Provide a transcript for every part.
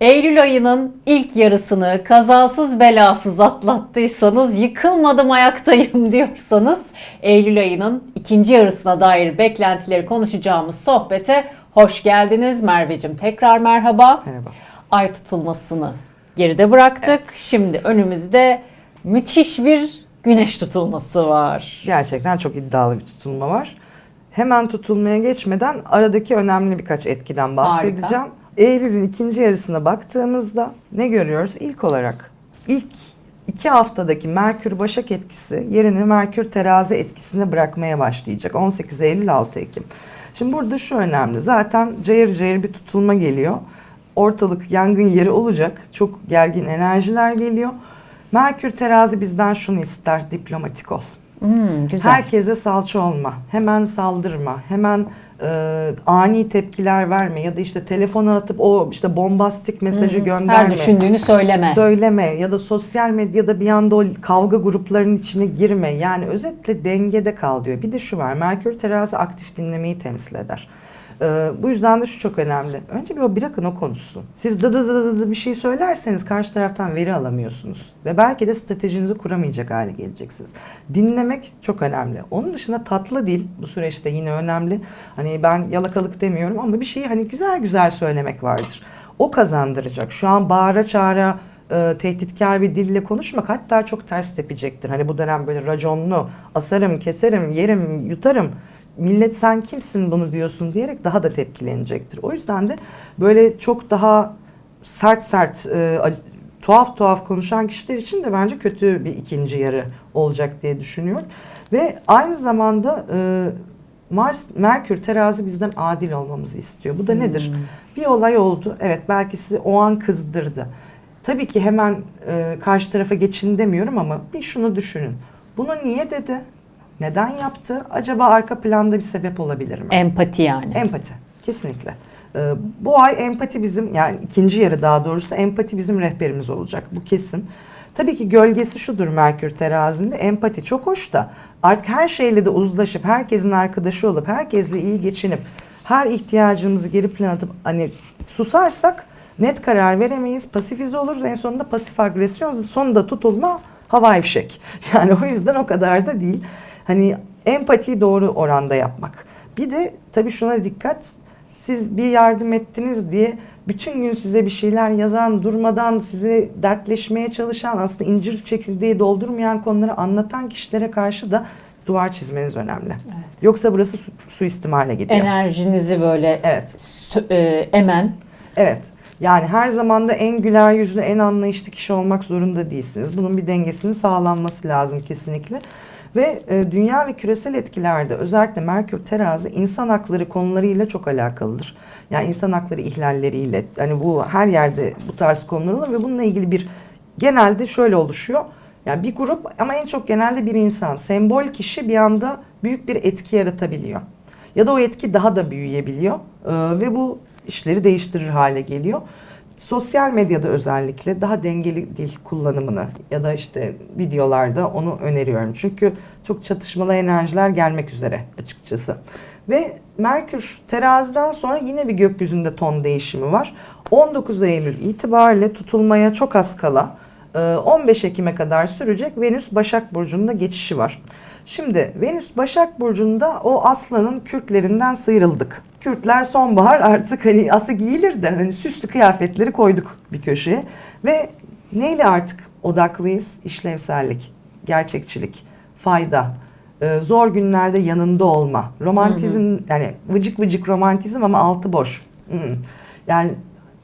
Eylül ayının ilk yarısını kazasız belasız atlattıysanız, yıkılmadım ayaktayım diyorsanız Eylül ayının ikinci yarısına dair beklentileri konuşacağımız sohbete hoş geldiniz. Merveciğim tekrar merhaba. Merhaba. Ay tutulmasını geride bıraktık. Şimdi önümüzde müthiş bir güneş tutulması var. Gerçekten çok iddialı bir tutulma var. Hemen tutulmaya geçmeden aradaki önemli birkaç etkiden bahsedeceğim. Eylül'ün ikinci yarısına baktığımızda ne görüyoruz? İlk olarak ilk iki haftadaki Merkür Başak etkisi yerini Merkür Terazi etkisine bırakmaya başlayacak. 18 Eylül 6 Ekim. Şimdi burada şu önemli. Zaten cayır cayır bir tutulma geliyor. Ortalık yangın yeri olacak. Çok gergin enerjiler geliyor. Merkür Terazi bizden şunu ister. Diplomatik ol. Hmm, güzel. Herkese salça olma, hemen saldırma, hemen e, ani tepkiler verme ya da işte telefona atıp o işte bombastik mesajı gönderme. Her düşündüğünü söyleme. Söyleme ya da sosyal medyada bir anda o kavga gruplarının içine girme. Yani özetle dengede kal diyor. Bir de şu var. Merkür terazi aktif dinlemeyi temsil eder. Ee, bu yüzden de şu çok önemli. Önce bir o bırakın o konuşsun. Siz dı dı dı dı dı bir şey söylerseniz karşı taraftan veri alamıyorsunuz. Ve belki de stratejinizi kuramayacak hale geleceksiniz. Dinlemek çok önemli. Onun dışında tatlı dil bu süreçte yine önemli. Hani ben yalakalık demiyorum ama bir şeyi hani güzel güzel söylemek vardır. O kazandıracak. Şu an bağıra çağıra e, tehditkar bir dille konuşmak hatta çok ters tepecektir. Hani bu dönem böyle raconlu, asarım, keserim, yerim, yutarım. Millet sen kimsin bunu diyorsun diyerek daha da tepkilenecektir. O yüzden de böyle çok daha sert sert, e, tuhaf tuhaf konuşan kişiler için de bence kötü bir ikinci yarı olacak diye düşünüyorum. Ve aynı zamanda e, Mars, Merkür terazi bizden adil olmamızı istiyor. Bu da nedir? Bir olay oldu. Evet belki sizi o an kızdırdı. Tabii ki hemen e, karşı tarafa geçin demiyorum ama bir şunu düşünün. Bunu niye dedi? Neden yaptı? Acaba arka planda bir sebep olabilir mi? Empati yani. Empati. Kesinlikle. Ee, bu ay empati bizim yani ikinci yarı daha doğrusu empati bizim rehberimiz olacak. Bu kesin. Tabii ki gölgesi şudur Merkür terazinde. Empati çok hoş da artık her şeyle de uzlaşıp herkesin arkadaşı olup herkesle iyi geçinip her ihtiyacımızı geri plan atıp hani susarsak net karar veremeyiz. Pasifize oluruz. En sonunda pasif agresyon sonunda tutulma havai fişek. Yani o yüzden o kadar da değil. Hani empatiyi doğru oranda yapmak. Bir de tabii şuna dikkat. Siz bir yardım ettiniz diye bütün gün size bir şeyler yazan, durmadan sizi dertleşmeye çalışan, aslında incir çekirdeği doldurmayan konuları anlatan kişilere karşı da duvar çizmeniz önemli. Yoksa burası su, suistimale gidiyor. Enerjinizi böyle Evet. sö- e, emen. Evet. Yani her zaman da en güler yüzlü, en anlayışlı kişi olmak zorunda değilsiniz. Bunun bir dengesinin sağlanması lazım kesinlikle. Ve e, dünya ve küresel etkilerde özellikle Merkür terazi insan hakları konularıyla çok alakalıdır. Yani insan hakları ihlalleriyle hani bu her yerde bu tarz konular olur ve bununla ilgili bir genelde şöyle oluşuyor. Yani bir grup ama en çok genelde bir insan, sembol kişi bir anda büyük bir etki yaratabiliyor. Ya da o etki daha da büyüyebiliyor Ee, ve bu işleri değiştirir hale geliyor. Sosyal medyada özellikle daha dengeli dil kullanımını ya da işte videolarda onu öneriyorum. Çünkü çok çatışmalı enerjiler gelmek üzere açıkçası. Ve Merkür teraziden sonra yine bir gökyüzünde ton değişimi var. 19 Eylül itibariyle tutulmaya çok az kala e, 15 Ekim'e kadar sürecek Venüs Başak Burcu'nda geçişi var. Şimdi Venüs Başak Burcu'nda o aslanın kürklerinden sıyrıldık. Kürkler sonbahar artık hani aslında giyilir de hani süslü kıyafetleri koyduk bir köşeye. Ve neyle artık odaklıyız? İşlevsellik, gerçekçilik, fayda, e, zor günlerde yanında olma, romantizm yani vıcık vıcık romantizm ama altı boş. Hmm. Yani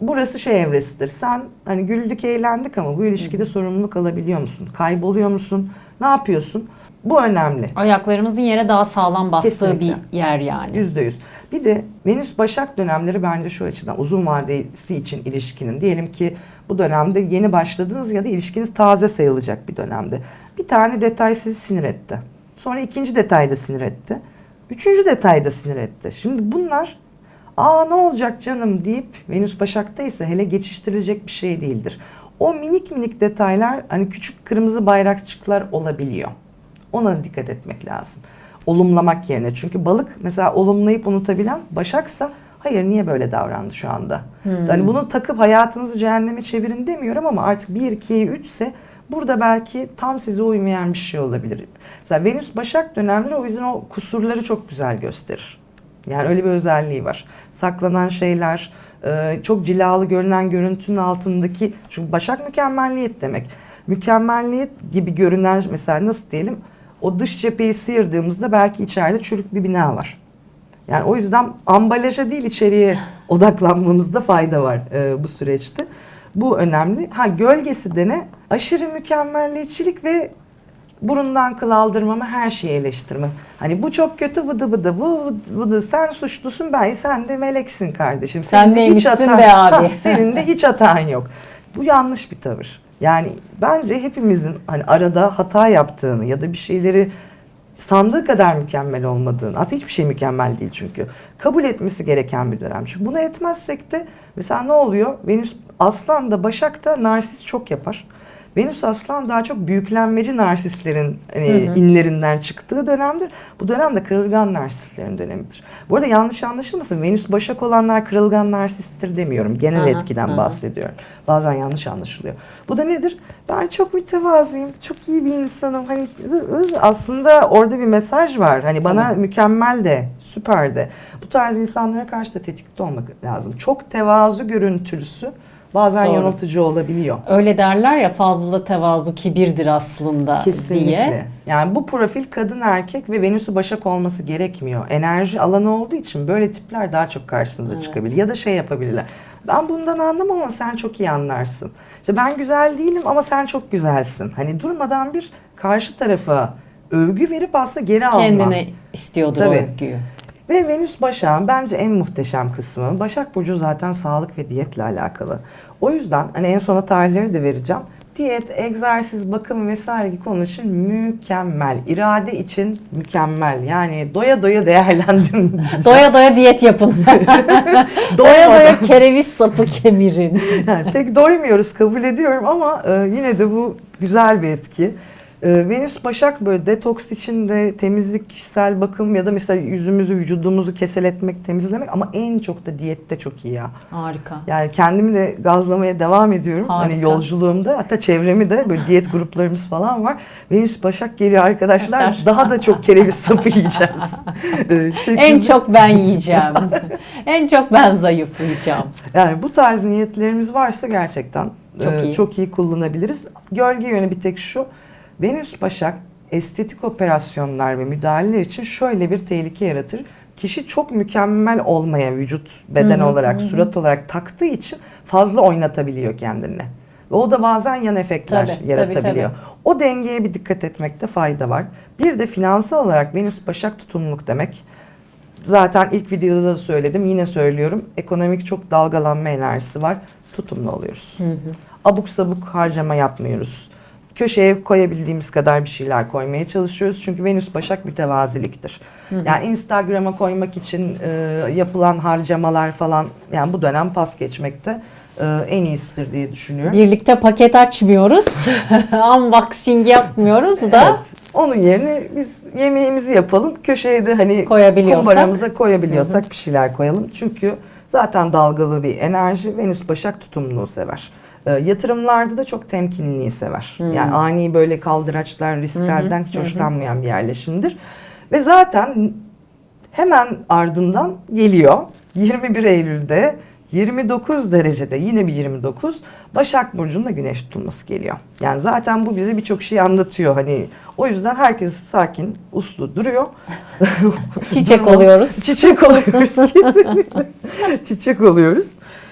burası şey evresidir. Sen hani güldük eğlendik ama bu ilişkide sorumluluk alabiliyor musun? Kayboluyor musun? Ne yapıyorsun? Bu önemli. Ayaklarımızın yere daha sağlam bastığı Kesinlikle. bir yer yani. Yüzde yüz. Bir de Venüs Başak dönemleri bence şu açıdan uzun vadesi için ilişkinin diyelim ki bu dönemde yeni başladınız ya da ilişkiniz taze sayılacak bir dönemde. Bir tane detay sizi sinir etti. Sonra ikinci detay da sinir etti. Üçüncü detay da sinir etti. Şimdi bunlar aa ne olacak canım deyip Venüs Başak'ta ise hele geçiştirilecek bir şey değildir. O minik minik detaylar hani küçük kırmızı bayrakçıklar olabiliyor. Ona dikkat etmek lazım. Olumlamak yerine. Çünkü balık mesela olumlayıp unutabilen başaksa Hayır niye böyle davrandı şu anda? Hani bunu takıp hayatınızı cehenneme çevirin demiyorum ama artık 1, 2, 3 ise burada belki tam size uymayan bir şey olabilir. Mesela Venüs Başak dönemleri o yüzden o kusurları çok güzel gösterir. Yani öyle bir özelliği var. Saklanan şeyler, e, çok cilalı görünen görüntünün altındaki çünkü Başak mükemmelliyet demek. Mükemmelliyet gibi görünen mesela nasıl diyelim o dış cepheyi sıyırdığımızda belki içeride çürük bir bina var. Yani o yüzden ambalaja değil içeriye odaklanmamızda fayda var e, bu süreçte. Bu önemli. Ha gölgesi de ne? Aşırı mükemmelliyetçilik ve burundan kıl aldırmama her şeyi eleştirme. Hani bu çok kötü bıdı bıdı bu bıdı sen suçlusun ben sen de meleksin kardeşim. Sen Senin hiç neymişsin hatan- be abi? Ha, senin de hiç hatan yok. Bu yanlış bir tavır. Yani bence hepimizin hani arada hata yaptığını ya da bir şeyleri sandığı kadar mükemmel olmadığını, aslında hiçbir şey mükemmel değil çünkü. Kabul etmesi gereken bir dönem. Çünkü bunu etmezsek de mesela ne oluyor? Venüs Aslan da Başak da narsist çok yapar. Venüs Aslan daha çok büyüklenmeci narsistlerin hani, inlerinden çıktığı dönemdir. Bu dönem de kırılgan narsistlerin dönemidir. Bu arada yanlış anlaşılmasın. Venüs Başak olanlar kırılgan narsisttir demiyorum. Genel Aha, etkiden aha. bahsediyorum. Bazen yanlış anlaşılıyor. Bu da nedir? Ben çok mütevazıyım, çok iyi bir insanım. Hani aslında orada bir mesaj var. Hani bana Tabii. mükemmel de, süper de. Bu tarz insanlara karşı da tetikte olmak lazım. Çok tevazu görüntülüsü bazen Doğru. yanıltıcı olabiliyor. Öyle derler ya fazla tevazu kibirdir aslında Kesinlikle. diye. Yani bu profil kadın erkek ve Venüs'ü başak olması gerekmiyor. Enerji alanı olduğu için böyle tipler daha çok karşınıza Evet. çıkabilir. Ya da şey yapabilirler. Ben bundan anlamam ama sen çok iyi anlarsın. İşte ben güzel değilim ama sen çok güzelsin. Hani durmadan bir karşı tarafa övgü verip aslında geri alma. Kendine istiyordur o Tabii. övgüyü. Ve Venüs Başak'ın bence en muhteşem kısmı. Başak Burcu zaten sağlık ve diyetle alakalı. O yüzden hani en sona tarihleri de vereceğim. Diyet, egzersiz, bakım vesaire gibi konu için mükemmel. İrade için mükemmel. Yani doya doya değerlendirin diyeceğim. Doya doya diyet yapın. doya doya kereviz sapı kemirin. Yani pek doymuyoruz kabul ediyorum ama e, yine de bu güzel bir etki. E, Venüs Başak böyle detoks için de temizlik, kişisel bakım ya da mesela yüzümüzü, vücudumuzu keseletmek, temizlemek ama en çok da diyette çok iyi ya. Harika. Yani kendimi de gazlamaya devam ediyorum. Harika. Hani yolculuğumda hatta çevremi de böyle diyet gruplarımız falan var. Venüs Başak geliyor arkadaşlar. Arkadaşlar. Daha da çok kereviz sapı yiyeceğiz. E, şeklinde. En çok ben yiyeceğim. en çok ben zayıflayacağım. Yani bu tarz niyetlerimiz varsa gerçekten Çok e, iyi. çok iyi kullanabiliriz. Gölge yönü bir tek şu. Venüs Başak estetik operasyonlar ve müdahaleler için şöyle bir tehlike yaratır. Kişi çok mükemmel olmaya vücut, beden Hı hı, olarak, hı hı. surat olarak taktığı için fazla oynatabiliyor kendini. Ve o da bazen yan efektler Tabii, tabii, yaratabiliyor. O dengeye bir dikkat etmekte fayda var. Bir de finansal olarak Venüs Başak tutumluluk demek. Zaten ilk videoda da söyledim, yine söylüyorum. Ekonomik çok dalgalanma enerjisi var. Tutumlu oluyoruz. Abuk sabuk harcama yapmıyoruz. Köşeye koyabildiğimiz kadar bir şeyler koymaya çalışıyoruz. Çünkü Venüs Başak mütevaziliktir. Yani Instagram'a koymak için e, yapılan harcamalar falan yani bu dönem pas geçmekte e, en iyisidir diye düşünüyorum. Birlikte paket açmıyoruz. Unboxing yapmıyoruz da Evet. Onun yerine biz yemeğimizi yapalım. Köşeye de hani Koyabiliyorsak. kumbaramıza koyabiliyorsak bir şeyler koyalım. Çünkü zaten dalgalı bir enerji. Venüs Başak tutumluluğu sever. Ee, yatırımlarda da çok temkinliği sever. Yani ani böyle kaldıraçlar, risklerden hiç hoşlanmayan bir yerleşimdir. Ve zaten hemen ardından geliyor 21 Eylül'de 29 derecede yine bir 29 Başak Burcu'nda güneş tutulması geliyor. Yani zaten bu bize birçok şey anlatıyor. Hani o yüzden herkes sakin, uslu duruyor. çiçek oluyoruz. Çiçek oluyoruz kesinlikle. Çiçek oluyoruz.